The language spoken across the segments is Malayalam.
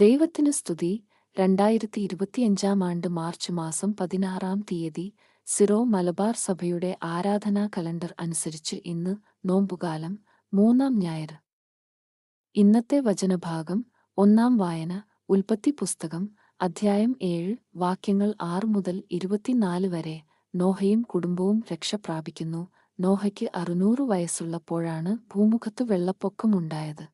ദൈവത്തിന് സ്തുതി. രണ്ടായിരത്തി ഇരുപത്തിയഞ്ചാം ആണ്ട് മാർച്ച് മാസം പതിനാറാം തീയതി സിറോ മലബാർ സഭയുടെ ആരാധനാ കലണ്ടർ അനുസരിച്ച് ഇന്ന് നോമ്പുകാലം മൂന്നാം ഞായർ. ഇന്നത്തെ വചനഭാഗം ഒന്നാം വായന ഉൽപ്പത്തി പുസ്തകം അധ്യായം ഏഴ് വാക്യങ്ങൾ ആറ് മുതൽ ഇരുപത്തിനാല് വരെ നോഹയും കുടുംബവും രക്ഷപ്രാപിക്കുന്നു നോഹയ്ക്ക് അറുനൂറ് വയസ്സുള്ളപ്പോഴാണ് ഭൂമുഖത്ത് വെള്ളപ്പൊക്കമുണ്ടായത്.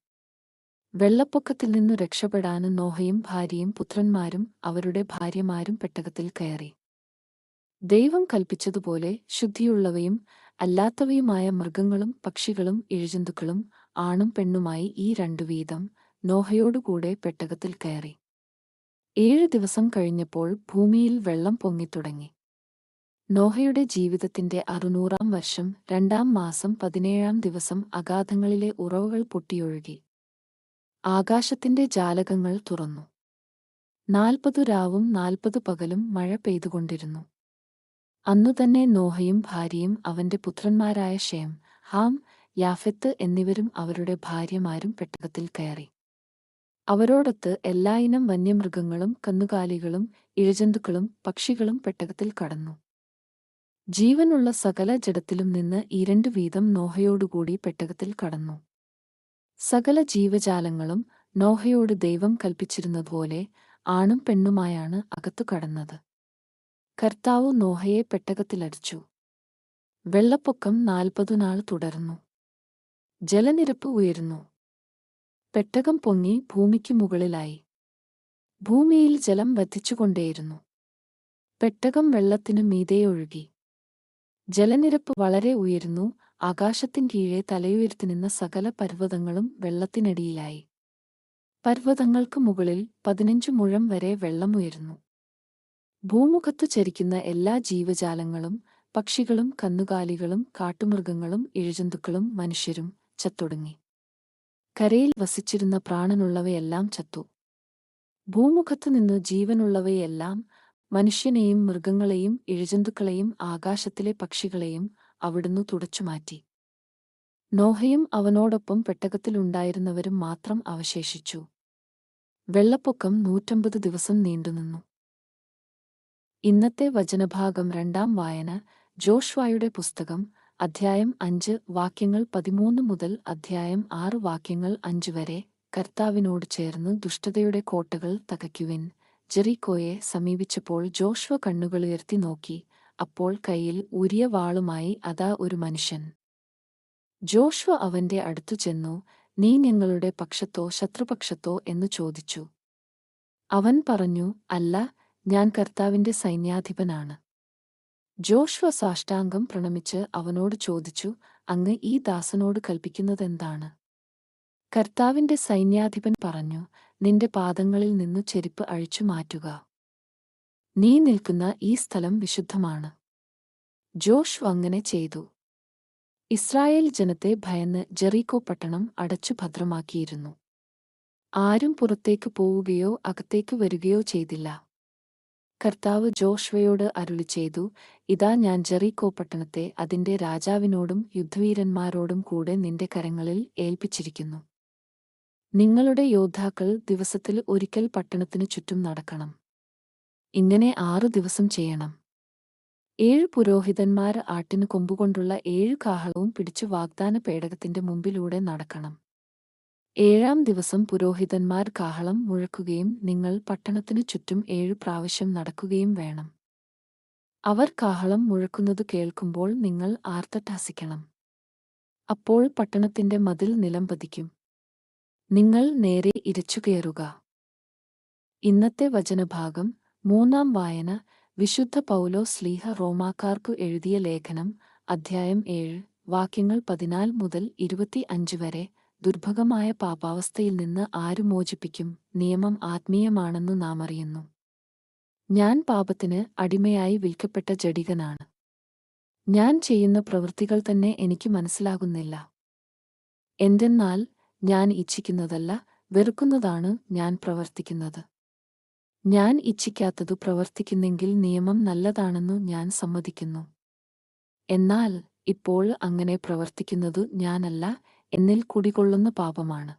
വെള്ളപ്പൊക്കത്തിൽ നിന്നു രക്ഷപ്പെടാന് നോഹയും ഭാര്യയും പുത്രന്മാരും അവരുടെ ഭാര്യമാരും പെട്ടകത്തിൽ കയറി. ദൈവം കൽപ്പിച്ചതുപോലെ ശുദ്ധിയുള്ളവയും അല്ലാത്തവയുമായ മൃഗങ്ങളും പക്ഷികളും ഇഴജന്തുക്കളും ആണും പെണ്ണുമായി ഈ രണ്ടു വീതം നോഹയോടുകൂടെ പെട്ടകത്തിൽ കയറി. ഏഴ് ദിവസം കഴിഞ്ഞപ്പോൾ ഭൂമിയിൽ വെള്ളം പൊങ്ങിത്തുടങ്ങി. നോഹയുടെ ജീവിതത്തിന്റെ അറുനൂറാം വർഷം രണ്ടാം മാസം പതിനേഴാം ദിവസം അഗാധങ്ങളിലെ ഉറവുകൾ പൊട്ടിയൊഴുകി. ആകാശത്തിന്റെ ജാലകങ്ങൾ തുറന്നു. നാൽപ്പതു രാവും നാൽപ്പതു പകലും മഴ പെയ്തുകൊണ്ടിരുന്നു. അന്നുതന്നെ നോഹയും ഭാര്യയും അവന്റെ പുത്രന്മാരായ ഷേം ഹാം യാഫെത്ത് എന്നിവരും അവരുടെ ഭാര്യമാരും പെട്ടകത്തിൽ കയറി. അവരോടൊത്ത് ഇനം വന്യമൃഗങ്ങളും കന്നുകാലികളും ഇഴജന്തുക്കളും പക്ഷികളും പെട്ടകത്തിൽ കടന്നു. ജീവനുള്ള സകല ജഡത്തിലും നിന്ന് ഇരണ്ടു വീതം നോഹയോടുകൂടി പെട്ടകത്തിൽ കടന്നു. സകല ജീവജാലങ്ങളും നോഹയോട് ദൈവം കൽപ്പിച്ചിരുന്നതുപോലെ ആണും പെണ്ണുമായാണ് അകത്തു കടന്നത്. കർത്താവ് നോഹയെ പെട്ടകത്തിലടിച്ചു. വെള്ളപ്പൊക്കം നാൽപ്പതു നാൾ തുടർന്നു. ജലനിരപ്പ് ഉയരുന്നു. പെട്ടകം പൊങ്ങി ഭൂമിക്ക് മുകളിലായി. ഭൂമിയിൽ ജലം വധിച്ചുകൊണ്ടേയിരുന്നു പെട്ടകം വെള്ളത്തിനു മീതെ ഒഴുകി. ജലനിരപ്പ് വളരെ ഉയരുന്നു ആകാശത്തിൻ കീഴെ തലയുയർത്തി നിന്ന സകല പർവതങ്ങളും വെള്ളത്തിനടിയിലായി. പർവതങ്ങൾക്ക് മുകളിൽ പതിനഞ്ചു മുഴം വരെ വെള്ളമുയരുന്നു. ഭൂമുഖത്തു ചരിക്കുന്ന എല്ലാ ജീവജാലങ്ങളും പക്ഷികളും കന്നുകാലികളും കാട്ടുമൃഗങ്ങളും ഇഴജന്തുക്കളും മനുഷ്യരും ചത്തൊടുങ്ങി. കരയിൽ വസിച്ചിരുന്ന പ്രാണനുള്ളവയെല്ലാം ചത്തു. ഭൂമുഖത്തുനിന്ന് ജീവനുള്ളവയെല്ലാം മനുഷ്യനെയും മൃഗങ്ങളെയും ഇഴജന്തുക്കളെയും ആകാശത്തിലെ പക്ഷികളെയും അവിടുന്ന് തുടച്ചുമാറ്റി നോഹയും അവനോടൊപ്പം പെട്ടകത്തിലുണ്ടായിരുന്നവരും മാത്രം അവശേഷിച്ചു. വെള്ളപ്പൊക്കം നൂറ്റമ്പത് ദിവസം നീണ്ടുനിന്നു ഇന്നത്തെ വചനഭാഗം രണ്ടാം വായന ജോഷ്വായുടെ പുസ്തകം അധ്യായം അഞ്ച് വാക്യങ്ങൾ പതിമൂന്ന് മുതൽ അധ്യായം ആറ് വാക്യങ്ങൾ അഞ്ച് വരെ കർത്താവിനോട് ചേർന്ന് ദുഷ്ടതയുടെ കോട്ടകൾ തകയ്ക്കുവിൻ. ജെറിക്കോയെ സമീപിച്ചപ്പോൾ ജോഷ്വ കണ്ണുകളുയർത്തി നോക്കി. അപ്പോൾ കയ്യിൽ ഉരിയ വാളുമായി അതാ ഒരു മനുഷ്യൻ. ജോഷ്വ അവന്റെ അടുത്തു ചെന്നു നീ ഞങ്ങളുടെ പക്ഷത്തോ ശത്രുപക്ഷത്തോ എന്നു ചോദിച്ചു. അവൻ പറഞ്ഞു അല്ല ഞാൻ കർത്താവിന്റെ സൈന്യാധിപനാണ്. ജോഷ്വ സാഷ്ടാംഗം പ്രണമിച്ച് അവനോട് ചോദിച്ചു അങ്ങ് ഈ ദാസനോട് കൽപ്പിക്കുന്നതെന്താണ്? കർത്താവിന്റെ സൈന്യാധിപൻ പറഞ്ഞു നിന്റെ പാദങ്ങളിൽ നിന്നു ചെരുപ്പ് അഴിച്ചു മാറ്റുക. നീ നിൽക്കുന്ന ഈ സ്ഥലം വിശുദ്ധമാണ്. ജോഷ് അങ്ങനെ ചെയ്തു. ഇസ്രായേൽ ജനത്തെ ഭയന്ന് ജെറീകോ പട്ടണം അടച്ചു ഭദ്രമാക്കിയിരുന്നു. ആരും പുറത്തേക്ക് പോവുകയോ അകത്തേക്ക് വരികയോ ചെയ്തില്ല. കർത്താവ് ജോഷ്വയോട് അരുളി ചെയ്തു ഇതാ ഞാൻ ജെറീകോ പട്ടണത്തെ അതിന്റെ രാജാവിനോടും യുദ്ധവീരന്മാരോടും കൂടെ നിന്റെ കരങ്ങളിൽ ഏൽപ്പിച്ചിരിക്കുന്നു. നിങ്ങളുടെ യോദ്ധാക്കൾ ദിവസത്തിൽ ഒരിക്കൽ പട്ടണത്തിനു ചുറ്റും നടക്കണം. ഇങ്ങനെ ആറു ദിവസം ചെയ്യണം. ഏഴ് പുരോഹിതന്മാർ ആട്ടിനു കൊമ്പുകൊണ്ടുള്ള ഏഴു കാഹളവും പിടിച്ചു വാഗ്ദാന പേടകത്തിന്റെ മുമ്പിലൂടെ നടക്കണം. ഏഴാം ദിവസം പുരോഹിതന്മാർ കാഹളം മുഴക്കുകയും നിങ്ങൾ പട്ടണത്തിനു ചുറ്റും ഏഴു പ്രാവശ്യം നടക്കുകയും വേണം. അവർ കാഹളം മുഴക്കുന്നത് കേൾക്കുമ്പോൾ നിങ്ങൾ ആർത്തട്ടാസിക്കണം. അപ്പോൾ പട്ടണത്തിന്റെ മതിൽ നിലം പതിക്കും. നിങ്ങൾ നേരെ ഇരച്ചുകയറുക ഇന്നത്തെ വചനഭാഗം മൂന്നാം വായന വിശുദ്ധ പൗലോ സ്ലീഹ റോമാക്കാർക്കു എഴുതിയ ലേഖനം അധ്യായം ഏഴ് വാക്യങ്ങൾ പതിനാല് മുതൽ ഇരുപത്തി അഞ്ച് വരെ ദുർഭഗമായ പാപാവസ്ഥയിൽ നിന്ന് ആരു മോചിപ്പിക്കും? നിയമം ആത്മീയമാണെന്നു നാം അറിയുന്നു. ഞാൻ പാപത്തിന് അടിമയായി വിൽക്കപ്പെട്ട ജഡികനാണ്. ഞാൻ ചെയ്യുന്ന പ്രവൃത്തികൾ തന്നെ എനിക്ക് മനസ്സിലാകുന്നില്ല. എന്തെന്നാൽ ഞാൻ ഇച്ഛിക്കുന്നതല്ല വെറുക്കുന്നതാണ് ഞാൻ പ്രവർത്തിക്കുന്നത്. ഞാൻ ഇച്ഛിക്കാത്തതു പ്രവർത്തിക്കുന്നെങ്കിൽ നിയമം നല്ലതാണെന്നു ഞാൻ സമ്മതിക്കുന്നു. എന്നാൽ ഇപ്പോൾ അങ്ങനെ പ്രവർത്തിക്കുന്നതു ഞാനല്ല എന്നിൽ കുടികൊള്ളുന്ന പാപമാണ്.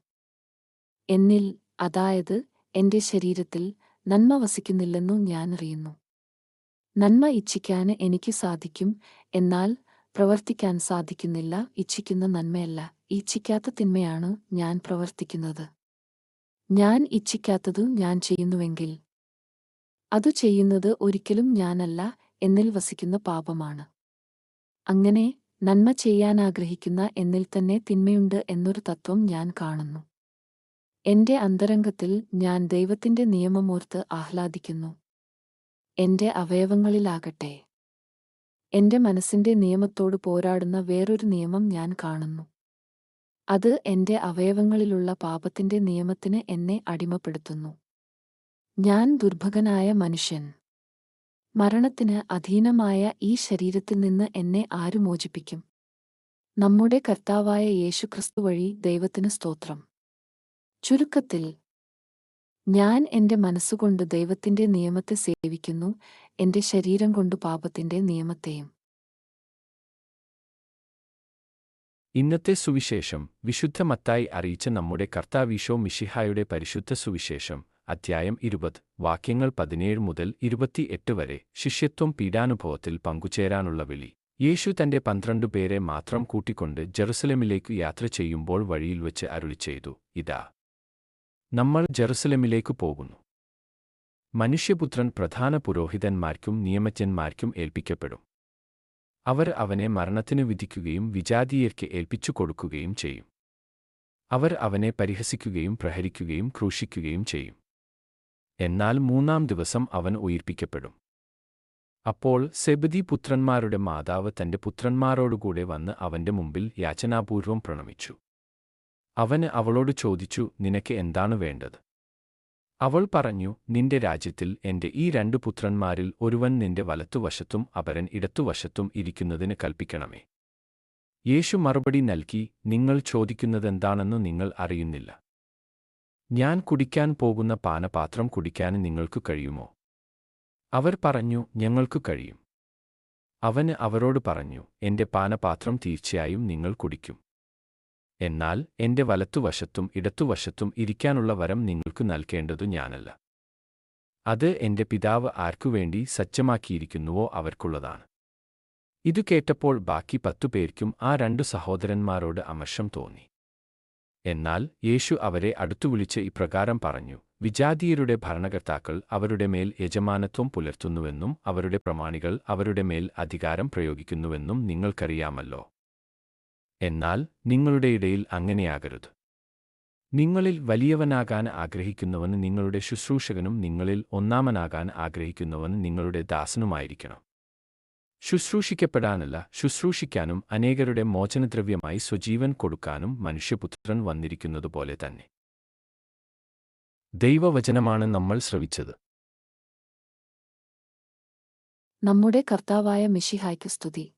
എന്നിൽ അതായത് എന്റെ ശരീരത്തിൽ നന്മ വസിക്കുന്നില്ലെന്നു ഞാൻ അറിയുന്നു. നന്മ ഇച്ഛിക്കാൻ എനിക്ക് സാധിക്കും എന്നാൽ പ്രവർത്തിക്കാൻ സാധിക്കുന്നില്ല ഇച്ഛിക്കുന്ന നന്മയല്ല ഇച്ഛിക്കാത്ത തിന്മയാണ് ഞാൻ പ്രവർത്തിക്കുന്നത്. ഞാൻ ഇച്ഛിക്കാത്തതു ഞാൻ ചെയ്യുന്നുവെങ്കിൽ അതു ചെയ്യുന്നത് ഒരിക്കലും ഞാനല്ല എന്നിൽ വസിക്കുന്ന പാപമാണ്. അങ്ങനെ നന്മ ചെയ്യാൻ ആഗ്രഹിക്കുന്ന എന്നിൽ തന്നെ തിന്മയുണ്ട് എന്നൊരു തത്വം ഞാൻ കാണുന്നു. എന്റെ അന്തരംഗത്തിൽ ഞാൻ ദൈവത്തിന്റെ നിയമമോർത്ത് ആഹ്ലാദിക്കുന്നു. എന്റെ അവയവങ്ങളിലാകട്ടെ. എന്റെ മനസ്സിന്റെ നിയമത്തോട് പോരാടുന്ന വേറൊരു നിയമം ഞാൻ കാണുന്നു. അത് എന്റെ അവയവങ്ങളിലുള്ള പാപത്തിന്റെ നിയമത്തിന് എന്നെ അടിമപ്പെടുത്തുന്നു. ഞാൻ ദുർഭകനായ മനുഷ്യൻ. മരണത്തിന് അധീനമായ ഈ ശരീരത്തിൽ നിന്ന് എന്നെ ആരു മോചിപ്പിക്കും? നമ്മുടെ കർത്താവായ യേശുക്രിസ്തു വഴി ദൈവത്തിന് സ്തോത്രം. ചുരുക്കത്തിൽ ഞാൻ എന്റെ മനസ്സുകൊണ്ട് ദൈവത്തിന്റെ നിയമത്തെ സേവിക്കുന്നു എന്റെ ശരീരം കൊണ്ട് പാപത്തിന്റെ നിയമത്തെയും. ഇന്നത്തെ സുവിശേഷം വിശുദ്ധ മത്തായി അറിയിച്ച നമ്മുടെ കർത്താവീശോ മിഷിഹായുടെ പരിശുദ്ധ സുവിശേഷം. അധ്യായം ഇരുപത്. വാക്യങ്ങൾ പതിനേഴ് മുതൽ ഇരുപത്തിയെട്ട് വരെ ശിഷ്യത്വം പീഡാനുഭവത്തിൽ പങ്കുചേരാനുള്ള വിളി. യേശു തന്റെ പന്ത്രണ്ടു പേരെ മാത്രം കൂട്ടിക്കൊണ്ട് ജെറുസലേമിലേക്ക് യാത്ര ചെയ്യുമ്പോൾ വഴിയിൽ വെച്ച് അരുളി ചെയ്തു ഇതാ നമ്മൾ ജെറുസലേമിലേക്ക് പോകുന്നു. മനുഷ്യപുത്രൻ പ്രധാന പുരോഹിതന്മാർക്കും നിയമജ്ഞന്മാർക്കും ഏൽപ്പിക്കപ്പെടും. അവർ അവനെ മരണത്തിനു വിധിക്കുകയും വിജാതീയർക്ക് ഏൽപ്പിച്ചു കൊടുക്കുകയും ചെയ്യും. അവർ അവനെ പരിഹസിക്കുകയും പ്രഹരിക്കുകയും ക്രൂശിക്കുകയും ചെയ്യും. എന്നാൽ മൂന്നാം ദിവസം അവൻ ഉയിർപ്പിക്കപ്പെടും. അപ്പോൾ സെബദി പുത്രന്മാരുടെ മാതാവ് തന്റെ പുത്രന്മാരോടുകൂടെ വന്ന് അവന്റെ മുമ്പിൽ യാചനാപൂർവം പ്രണമിച്ചു. അവന് അവളോട് ചോദിച്ചു നിനക്ക് എന്താണ് വേണ്ടത്? അവൾ പറഞ്ഞു നിന്റെ രാജ്യത്തിൽ എന്റെ ഈ രണ്ടു പുത്രന്മാരിൽ ഒരുവൻ നിന്റെ വലത്തുവശത്തും അപരൻ ഇടത്തുവശത്തും ഇരിക്കുന്നതിന് കൽപ്പിക്കണമേ. യേശു മറുപടി നൽകി നിങ്ങൾ ചോദിക്കുന്നതെന്താണെന്നു നിങ്ങൾ അറിയുന്നില്ല. ഞാൻ കുടിക്കാൻ പോകുന്ന പാനപാത്രം കുടിക്കാൻ നിങ്ങൾക്കു കഴിയുമോ? അവർ പറഞ്ഞു ഞങ്ങൾക്കു കഴിയും. അവന് അവരോട് പറഞ്ഞു എന്റെ പാനപാത്രം തീർച്ചയായും നിങ്ങൾ കുടിക്കും. എന്നാൽ എന്റെ വലത്തുവശത്തും ഇടത്തുവശത്തും ഇരിക്കാനുള്ള വരം നിങ്ങൾക്ക് നൽകേണ്ടതു ഞാനല്ല. അത് എന്റെ പിതാവ് ആർക്കുവേണ്ടി സജ്ജമാക്കിയിരിക്കുന്നുവോ അവർക്കുള്ളതാണ്. ഇതു കേട്ടപ്പോൾ ബാക്കി പത്തുപേർക്കും ആ രണ്ടു സഹോദരന്മാരോട് അമർഷം തോന്നി. എന്നാൽ യേശു അവരെ അടുത്തുവിളിച്ച് ഇപ്രകാരം പറഞ്ഞു വിജാതീയരുടെ ഭരണകർത്താക്കൾ അവരുടെ മേൽ യജമാനത്വം പുലർത്തുന്നുവെന്നും അവരുടെ പ്രമാണികൾ അവരുടെ മേൽ അധികാരം പ്രയോഗിക്കുന്നുവെന്നും നിങ്ങൾക്കറിയാമല്ലോ. എന്നാൽ നിങ്ങളുടെ ഇടയിൽ അങ്ങനെയാകരുത്. നിങ്ങളിൽ വലിയവനാകാൻ ആഗ്രഹിക്കുന്നവന് നിങ്ങളുടെ ശുശ്രൂഷകനും നിങ്ങളിൽ ഒന്നാമനാകാൻ ആഗ്രഹിക്കുന്നവന് നിങ്ങളുടെ ദാസനുമായിരിക്കണം. ശുശ്രൂഷിക്കപ്പെടാനല്ല ശുശ്രൂഷിക്കാനും അനേകരുടെ മോചനദ്രവ്യമായി സ്വജീവൻ കൊടുക്കാനും മനുഷ്യപുത്രൻ വന്നിരിക്കുന്നതുപോലെ തന്നെ. ദൈവവചനമാണ് നമ്മൾ ശ്രവിച്ചത്. നമ്മുടെ കർത്താവായ മിഷിഹായ്ക്ക് സ്തുതി.